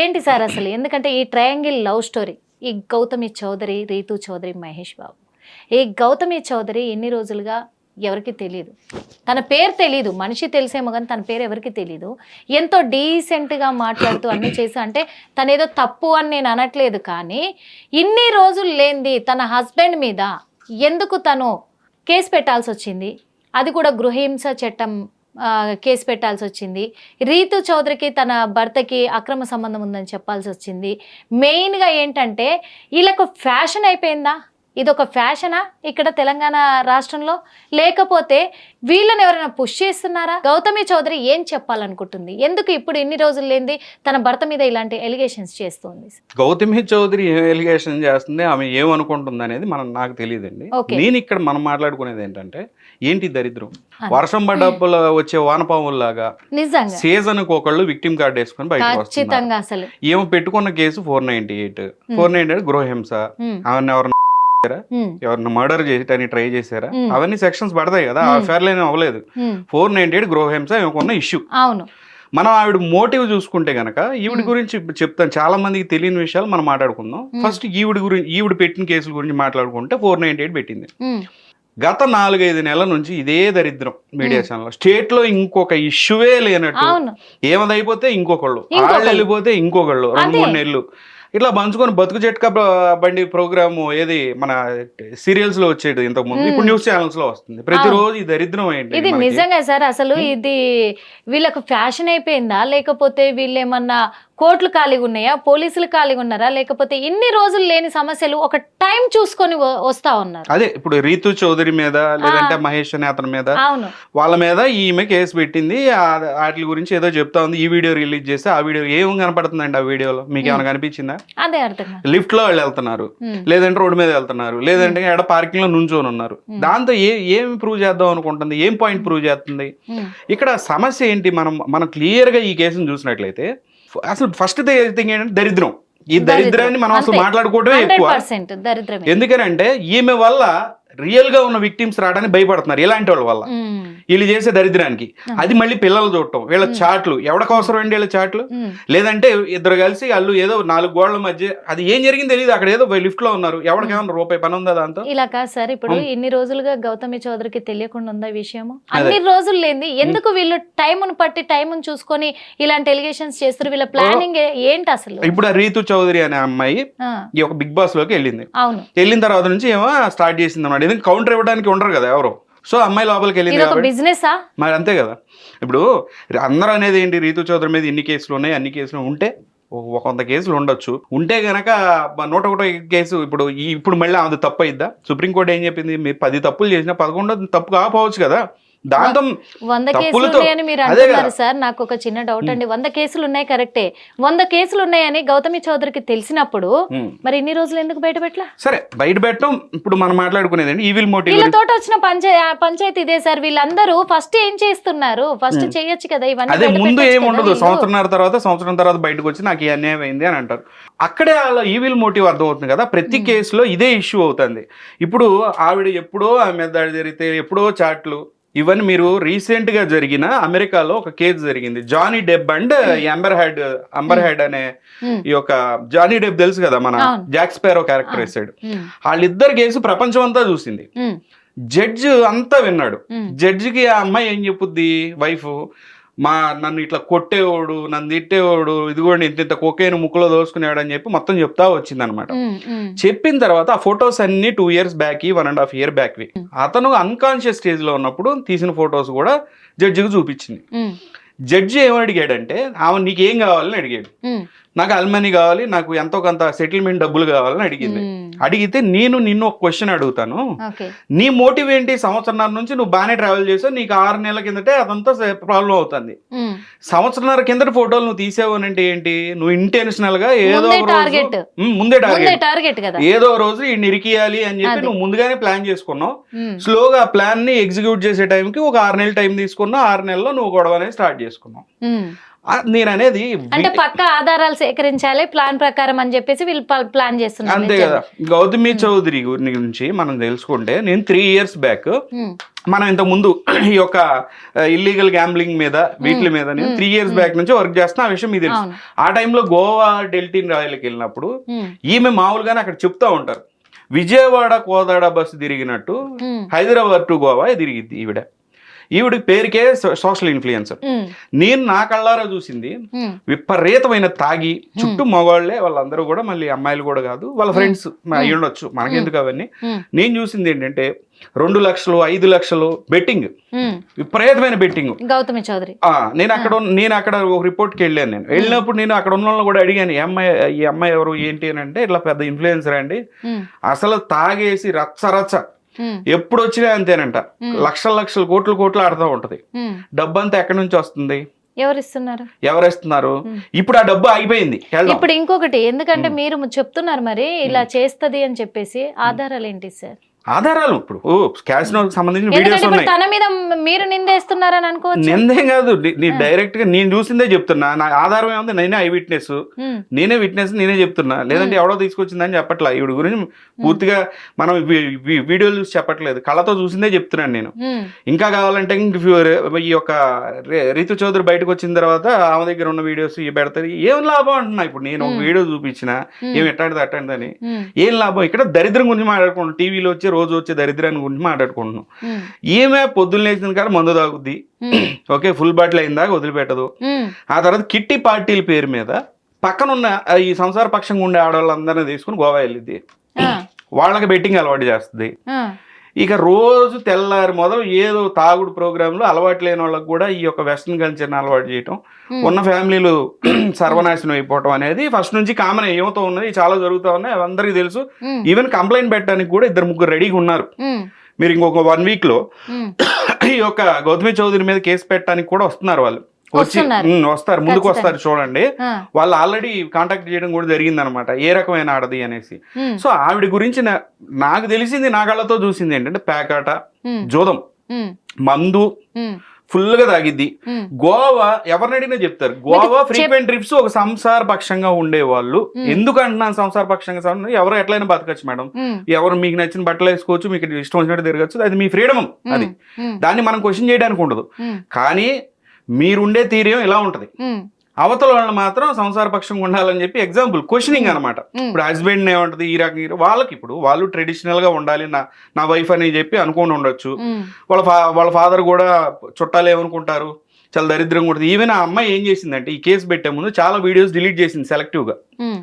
ఏంటి సార్ అసలు? ఎందుకంటే ఈ ట్రయాంగిల్ లవ్ స్టోరీ ఈ గౌతమి చౌదరి రీతు చౌదరి మహేష్ బాబు ఈ గౌతమి చౌదరి ఎన్ని రోజులుగా ఎవరికి తెలియదు తన పేరు తెలియదు మనిషి తెలిసేమో కానీ తన పేరు ఎవరికి తెలియదు ఎంతో డీసెంట్గా మాట్లాడుతూ అన్ని చేసి అంటే తనేదో ఏదో తప్పు అని నేను అనట్లేదు కానీ ఇన్ని రోజులు లేనిది తన హస్బెండ్ మీద ఎందుకు తను కేసు పెట్టాల్సి వచ్చింది? అది కూడా గృహహింస చట్టం కేసు పెట్టాల్సి వచ్చింది రీతు చౌదరికి తన భర్తకి అక్రమ సంబంధం ఉందని చెప్పాల్సి వచ్చింది మెయిన్గా ఏంటంటే వీళ్ళకు ఫ్యాషన్ అయిపోయిందా? ఇది ఒక ఫ్యాషనా? ఇక్కడ తెలంగాణ రాష్ట్రంలో? లేకపోతే వీళ్ళని ఎవరైనా పుష్ చేస్తున్నారా? గౌతమి చౌదరి ఏం చెప్పాలనుకుంటుంది? ఎందుకు ఇప్పుడు ఇన్ని రోజులు లేనిది తన భర్త మీద ఇలాంటి ఎలిగేషన్స్ చేస్తుంది? గౌతమి చౌదరి ఏ ఎలిగేషన్ చేస్తుంది? ఆమె ఏమనుకుంటుంది అనేది మనం నాకు తెలియదండి. నేను ఇక్కడ మనం మాట్లాడుకునేది ఏంటంటే ఏంటి దరిద్రం. వర్షం పడ్డప్పుడు వచ్చే వానపాముల్లాగా నిజంగా. సీజన్కి ఒకళ్ళు విక్టిమ్ కార్డ్ వేసుకొని బయటకు వస్తున్నారు. ఖచ్చితంగా అసలు. ఏమో పెట్టుకున్న case four ninety eight four ninety eight గృహహింస. ఉమ్, ఆమెను ఎవరిని మర్డర్ చేయటానికి ట్రై చేశారా. అవన్నీ సెక్షన్స్ పడతాయి కదా. ఆ ఫేర్ లైన్ అవ్వలేదు. ఫోర్ నైన్టీ ఎయిట్ గృహహింస ఉన్న ఇష్యూ అవును. మనం ఆవిడ మోటివ్ చూసుకుంటే గనక ఈవిడ. గురించి చెప్తాను. చాలా మందికి తెలియని విషయాలు మనం మాట్లాడుకుందాం. ఫస్ట్ ఈవిడ గురించి ఈవిడ పెట్టిన కేసుల గురించి మాట్లాడుకుంటే ఫోర్ నైన్టీ ఎయిట్ పెట్టింది గత నాలుగైదు నెలల నుంచి ఇదే దరిద్రం మీడియా ఛానల్ స్టేట్లో ఇంకొక ఇష్యూవే లేనట్టు. ఏమదైపోతే ఇంకొకళ్ళు. వాళ్ళు వెళ్ళిపోతే ఇంకొకళ్ళు. రెండు. మూడు నెలలు. ఇట్లా పంచుకొని బతుకు జట్కా బ- బండి ప్రోగ్రామ్ ఏది మన సీరియల్స్లో వచ్చేది ఇంతకు ముందు. ఇప్పుడు న్యూస్ ఛానల్స్లో వస్తుంది. ప్రతిరోజు ఈ దరిద్రం ఏంటి ఇది? నిజంగా సార్ అసలు ఇది వీళ్ళకు ఫ్యాషన్ అయిపోయిందా? లేకపోతే వీళ్ళు ఏమన్నా కోర్టులు ఖాళీగా ఉన్నాయా? పోలీసులు ఖాళీగా ఉన్నారా? లేకపోతే ఇన్ని రోజులు లేని సమస్యలు ఒక టైం చూసుకొని వస్తా ఉన్నారు. అదే ఇప్పుడు రీతు చౌదరి మీద లేదంటే మహేష్ అనే అతని మీద అవును. వాళ్ళ మీద ఈమె కేసు పెట్టింది. వాటి గురించి ఏదో చెప్తా ఉంది. ఈ వీడియో రిలీజ్ చేస్తే ఆ వీడియో ఏం కనపడుతుందండి ఆ వీడియోలో? మీకు ఏమైనా కనిపించిందా? అదే అర్థం. లిఫ్ట్లో వాళ్ళు వెళ్తున్నారు. లేదంటే రోడ్డు మీద వెళ్తున్నారు. లేదంటే ఎక్కడ పార్కింగ్లో నుంచొని ఉన్నారు. దాంతో ఏ ఏం ప్రూవ్ చేద్దాం అనుకుంటుంది? ఏం పాయింట్ ప్రూవ్ చేస్తుంది? ఇక్కడ సమస్య ఏంటి? మనం మనం క్లియర్గా ఈ కేసును చూసినట్లయితే అసలు ఫస్ట్ థింగ్ ఏంటంటే దరిద్రం. ఈ దరిద్రాన్ని మనం అసలు. మాట్లాడుకోవడమే ఎక్కువ. దరిద్రమే. ఎందుకనంటే ఈమె వల్ల రియల్గా ఉన్న విక్టిమ్స్ రావడానికి భయపడుతున్నారు ఇలాంటి వాళ్ళ వల్ల. వీళ్ళు చేసే దరిద్రానికి. అది మళ్ళీ పిల్లలు చూడటం. వీళ్ళ చాట్లు. ఎవరికి అవసరం అండి వీళ్ళ చాట్లు? లేదంటే ఇద్దరు కలిసి వాళ్ళు ఏదో నాలుగు గోడల మధ్య అది ఏం జరిగింది తెలియదు అక్కడ ఏదో లిఫ్ట్లో ఉన్నారు. ఎవరికేమన్నా రూపాయి పని ఉందా దాంతో? ఇలా కాదు సార్. ఇప్పుడు. ఇన్ని రోజులుగా గౌతమి చౌదరికి తెలియకుండా ఉందా ఈ విషయము? అన్ని రోజులు లేని ఎందుకు వీళ్ళు టైమును పట్టి టైమును చూసుకొని ఇలాంటి ఎలిగేషన్స్ చేస్తారు? వీళ్ళ ప్లానింగ్ ఏంటి అసలు? ఇప్పుడు ఆ రీతు చౌదరి అనే అమ్మాయి ఈ ఒక బిగ్ బాస్లోకి వెళ్ళింది. అవును. వెళ్ళిన తర్వాత నుంచి ఏమో స్టార్ట్ చేసింది అన్నమాట ఎందుకంటే కౌంటర్ ఇవ్వడానికి ఉండరు కదా ఎవరు? సో అమ్మాయి లోపలికి వెళ్ళింది మరి అంతే కదా. ఇప్పుడు అందరూ అనేది ఏంటి? రీతు చౌదరి మీద ఇన్ని కేసులు ఉన్నాయి అన్ని కేసులు ఉంటే ఒక వంద కేసులు ఉండొచ్చు. ఉంటే గనక నూట ఒకటో కేసు ఇప్పుడు ఇప్పుడు మళ్ళీ అది తప్పు అయిద్దా సుప్రీంకోర్టు ఏం చెప్పింది? మీరు పది తప్పులు చేసినా పదకొండో తప్పు కాకపోవచ్చు కదా. దాంతో వంద కేసులు ఉన్నాయని మీరు అంటున్నారు. సార్. నాకు ఒక చిన్న డౌట్ అండి. వంద కేసులు ఉన్నాయి కరెక్టే. వంద కేసులు ఉన్నాయని గౌతమి చౌదరికి తెలిసినప్పుడు. మరి ఇన్ని రోజులు ఎందుకు బయట పెట్టలా? సరే బయట పెట్టడం ఇప్పుడు మనం మాట్లాడుకునేది ఈవిల్ మోటివ్ వచ్చిన పంచాయ పంచాయతీ ఇదే సార్. వీళ్ళందరూ ఫస్ట్ ఏం చేస్తున్నారు? ఫస్ట్ చేయొచ్చు కదా ఇవన్నీ అదే ముందు ఏమి ఉండదు. సంవత్సరంన్నర తర్వాత సంవత్సరం తర్వాత బయటకు వచ్చి నాకు ఈ అన్యాయం అయింది అని అంటారు. అక్కడే వాళ్ళ ఈవిల్ మోటివ్ అర్థమవుతుంది కదా. ప్రతి కేసులో ఇదే ఇష్యూ అవుతుంది. ఇప్పుడు ఆవిడ ఎప్పుడో ఆమె దాడి జరిగితే ఎప్పుడో చాట్లు ఇవన్నీ మీరు రీసెంట్గా జరిగిన అమెరికాలో ఒక కేసు జరిగింది. Johnny Depp and Amber Heard Amber Heard అనే ఈ యొక్క జానీ డెబ్ తెలుసు కదా మన. జాక్ స్పారో క్యారెక్టర్ వేసాడు. వాళ్ళిద్దరు కేసు ప్రపంచం అంతా చూసింది జడ్జ్ అంతా విన్నాడు. జడ్జికి ఆ అమ్మాయి ఏం చెప్పుద్ది? వైఫ్. మా నన్ను ఇట్లా కొట్టేవాడు నన్ను తిట్టేవాడు ఇదిగోండి ఇంత ఇంత కొకేను ముక్కులో దోసుకునేవాడు అని చెప్పి మొత్తం చెప్తా వచ్చింది అనమాట ఉమ్, ఉమ్, చెప్పిన తర్వాత ఆ ఫొటోస్ అన్ని two years back one and half year back వి. అతను అన్కాన్షియస్ స్టేజ్లో ఉన్నప్పుడు తీసిన ఫొటోస్ కూడా జడ్జికి చూపించింది. జడ్జి ఏమని అడిగాడంటే ఆమె నీకు ఏం కావాలని అడిగాడు. నాకు అల్మనీ కావాలి నాకు ఎంతో కొంత సెటిల్మెంట్ డబ్బులు కావాలని అడిగింది. అడిగితే నేను నిన్ను ఒక క్వశ్చన్ అడుగుతాను. నీ మోటివ్ ఏంటి? సంవత్సరంన్నర నుంచి నువ్వు బాగానే ట్రావెల్ చేసావు నీకు ఆరు నెలల కిందటే అదంతా ప్రాబ్లం అవుతుంది. సంవత్సరంన్నర కిందటి ఫోటోలు నువ్వు తీసావు అంటే ఏంటి? నువ్వు ఇంటెన్షనల్గా ఏదో రోజు- ముందే టార్గెట్ ఏదో రోజు ఈ నిరికియాలి అని చెప్పి. నువ్వు ముందుగానే ప్లాన్ చేసుకున్నావు. స్లోగా ఆ ప్లాన్ని ఎగ్జిక్యూట్ చేసే టైంకి ఒక ఆరు నెలల టైం తీసుకున్నావు ఆరు నెలల్లో నువ్వు గొడవ అనేది స్టార్ట్ చేసుకున్నావు. నేను అనేది అంటే పక్క ఆధారాలు సేకరించాలి ప్లాన్ ప్రకారం అని చెప్పేసి వీళ్ళు ప్లాన్ చేస్తున్నారు అంతే కదా. గౌతమి చౌదరి గురించి మనం తెలుసుకుంటే నేను త్రీ ఇయర్స్ బ్యాక్ మనం ఇంత ముందు ఈ యొక్క ఇల్లీగల్ గ్యాంబ్లింగ్ మీద వీటి మీద నేను త్రీ ఇయర్స్ బ్యాక్ నుంచి వర్క్ చేస్తున్నా ఆ విషయం మీకు తెలుసు. ఆ టైంలో గోవా డెల్టిన్ రాయల్కి వెళ్ళినప్పుడు ఉమ్, ఈమె మామూలుగానే అక్కడ చెప్తా ఉంటారు. విజయవాడ కోదాడ బస్సు తిరిగినట్టు ఉమ్, హైదరాబాద్ టు గోవా తిరిగిద్ది ఈవిడ. ఈవిడ పేరుకే సోషల్ ఇన్ఫ్లుయెన్సర్. నేను నా కళ్ళారా చూసింది విపరీతమైన తాగి చుట్టూ మగవాళ్ళే వాళ్ళందరూ కూడా మళ్ళీ అమ్మాయిలు కూడా కాదు వాళ్ళ ఫ్రెండ్స్ అయి ఉండొచ్చు మనకెందుకు అవన్నీ. నేను చూసింది ఏంటంటే రెండు లక్షలు ఐదు లక్షలు బెట్టింగ్. విపరీతమైన బెట్టింగ్. గౌతమి చౌదరి. నేను అక్కడ నేను అక్కడ ఒక రిపోర్ట్కి వెళ్ళాను నేను. వెళ్ళినప్పుడు నేను అక్కడ ఉన్న వాళ్ళని కూడా అడిగాను ఈ అమ్మాయి ఈ అమ్మాయి ఎవరు ఏంటి? అని అంటే ఇట్లా పెద్ద ఇన్ఫ్లుయెన్సర్ అండి. అసలు తాగేసి రచ్చ రచ్చ ఎప్పుడు వచ్చినా అంతేనంట. లక్షల లక్షల కోట్లు కోట్లు ఆడుతూ ఉంటది. ఉమ్. డబ్బంతా ఎక్కడి నుంచి వస్తుంది? ఎవరు ఇస్తున్నారు ఎవరు ఇస్తున్నారు ఇప్పుడు ఆ డబ్బు ఆగిపోయింది. ఇప్పుడు ఇంకొకటి ఎందుకంటే మీరు చెప్తున్నారు మరి ఇలా చేస్తది అని చెప్పేసి ఆధారాలు ఏంటి సార్? ఆధారాలు ఇప్పుడు. ఓ క్యాసినో సంబంధించిన వీడియోస్ ఉన్నాయి. తన మీద మీరు నిందేస్తున్నారని అనుకోవచ్చు. నిందేం కాదు నీ- డైరెక్ట్గా నేను చూసిందే చెప్తున్నా. నా ఆధారం ఏముంది? నేనే ఐ విట్నెస్ నేనే విట్నెస్ నేనే చెప్తున్నా. లేదంటే ఎవడో తీసుకొచ్చిందని చెప్పట్లా. ఈవిడ గురించి పూర్తిగా మనం వీడియోలు చూసి చెప్పట్లేదు. కళ్ళతో చూసిందే చెప్తున్నాను నేను. ఇంకా కావాలంటే ఈ యొక్క రితు చౌదరి బయటకు వచ్చిన తర్వాత ఆమె దగ్గర ఉన్న వీడియోస్ ఇవి పెడతారు. ఏం లాభం అంటున్నా ఇప్పుడు నేను ఒక వీడియో చూపించిన? ఏం ఎట్టాడిది అట్టండి ఉమ్, ఏం లాభం? ఇక్కడ దరిద్రం గురించి మాట్లాడుకుంటున్నాం. టీవీలో వచ్చే రోజు వచ్చే దరిద్రాన్ని గురించి మాట్లాడుకుంటున్నాం. ఈమె పొద్దున్న లేచిన కాడ మందు తాగుద్ది. ఓకే ఫుల్ బాటిల్ అయిన దాకా వదిలిపెట్టదు. ఆ తర్వాత కిట్టి పార్టీల పేరు మీద పక్కనున్న ఆ, ఈ సంసార పక్షంగా ఉండే ఆడవాళ్ళందరినీ తీసుకుని గోవా వెళ్ళిద్ది. వాళ్ళకి బెట్టింగ్ అలవాటు చేస్తుంది. ఇక రోజు తెల్లారి మొదలు ఏదో తాగుడు ప్రోగ్రాంలో అలవాటు లేని వాళ్ళకి కూడా ఈ యొక్క వెస్ట్రన్ కల్చర్ని అలవాటు చేయటం. ఉన్న ఫ్యామిలీలు సర్వనాశనం అయిపోవటం అనేది ఫస్ట్ నుంచి కామన్ ఏమవుతూ ఉన్నది చాలా జరుగుతూ ఉన్నాయి అవి అందరికీ తెలుసు. ఈవెన్ కంప్లైంట్ పెట్టడానికి కూడా ఇద్దరు ముగ్గురు రెడీగా ఉన్నారు. మీరు ఇంకొక వన్ వీక్లో ఉమ్, ఈ యొక్క గౌతమి చౌదరి మీద కేసు పెట్టడానికి కూడా వస్తున్నారు వాళ్ళు. వచ్చి వస్తారు ముందుకు. వస్తారు చూడండి. వాళ్ళు ఆల్రెడీ కాంటాక్ట్ చేయడం కూడా జరిగింది అనమాట ఏ రకమైన ఆడది అనేసి. సో ఆవిడ గురించి నాకు తెలిసింది నా కళ్ళతో చూసింది ఏంటంటే పేకాట జోదం మందు ఫుల్గా తాగిద్ది. గోవా ఎవరిని అడిగినా చెప్తారు. గోవా ఫ్రీక్వెంట్ ట్రిప్స్ ఒక సంసార పక్షంగా ఉండేవాళ్ళు. ఎందుకు అంటున్నాను సంసార పక్షంగా? ఎవరు ఎట్లయినా బతకచ్చు మేడం. ఎవరు మీకు నచ్చిన బట్టలు వేసుకోవచ్చు మీకు ఇష్టం వచ్చినట్టు తిరగచ్చు అది మీ ఫ్రీడమ్ అది. దాన్ని మనం క్వశ్చన్ చేయడానికి ఉండదు. కానీ మీరుండే తీరేం ఇలా ఉంటది. అవతల వాళ్ళు మాత్రం సంసార పక్షంగా ఉండాలని చెప్పి ఎగ్జాంపుల్ క్వశ్చనింగ్ అనమాట. ఇప్పుడు హస్బెండ్ ఏమంటది ఈ రకం. వాళ్ళకి ఇప్పుడు వాళ్ళు ట్రెడిషనల్గా ఉండాలి నా నా వైఫ్ అని చెప్పి అనుకుని ఉండొచ్చు. వాళ్ళ వాళ్ళ ఫాదర్ కూడా చుట్టాలు ఏమనుకుంటారు చాలా దరిద్రంగా ఉంటుంది. ఈవెన్ ఆ అమ్మాయి ఏం చేసిందంటే ఈ కేసు పెట్టే ముందు చాలా వీడియోస్ డిలీట్ చేసింది సెలెక్టివ్గా.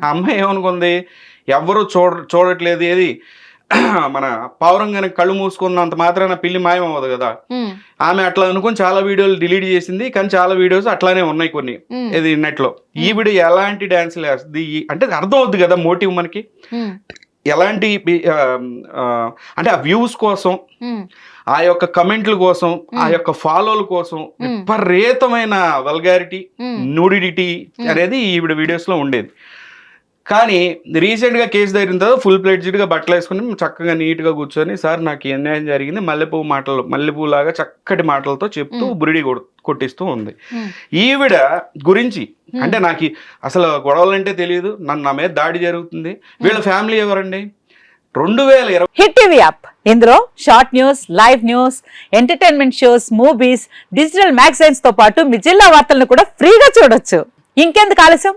ఆ అమ్మాయి ఏమనుకుంది ఎవరు చూడ చూడట్లేదు ఏది మన పావురంగానే కళ్ళు మూసుకున్నంత మాత్రాన పిల్లి మాయం అవ్వదు కదా ఆమె అట్లా అనుకుని చాలా వీడియోలు డిలీట్ చేసింది కానీ చాలా వీడియోస్ అట్లానే ఉన్నాయి కొన్ని. ఇది నెట్లో ఈవిడ ఎలాంటి డాన్సులు వేస్తుంది ఈ- అంటే అర్థం అవుద్ది కదా మోటివ్ మనకి. ఎలాంటి అంటే ఆ వ్యూస్ కోసం ఆ యొక్క కమెంట్ల కోసం ఆ యొక్క ఫాలోల కోసం విపరీతమైన వల్గారిటీ నూడిడిటీ అనేది ఈవిడ వీడియోస్లో ఉండేది. కానీ రీసెంట్గా కేసు దగ్గర తర్వాత ఫుల్ ప్లేట్జెడ్గా బట్టలు వేసుకుని చక్కగా నీట్గా కూర్చొని సార్ నాకు అన్యాయం జరిగింది. మల్లెపువ్వు మాటలు మల్లెపువ్వు లాగా చక్కటి మాటలతో చెప్తూ బురిడి కొట్టిస్తూ ఉంది. ఈవిడ గురించి అంటే నాకు అసలు గొడవలంటే తెలియదు. నన్ను నా మీద దాడి జరుగుతుంది. వీళ్ళ ఫ్యామిలీ ఎవరండి? రెండు వేల ఇరవై హిట్ టీవీ యాప్. ఇందులో short news live news entertainment shows movies digital మ్యాగజైన్స్తో పాటు మీ జిల్లా వార్తలను కూడా ఫ్రీగా చూడొచ్చు. ఇంకెందుకు ఆలస్యం?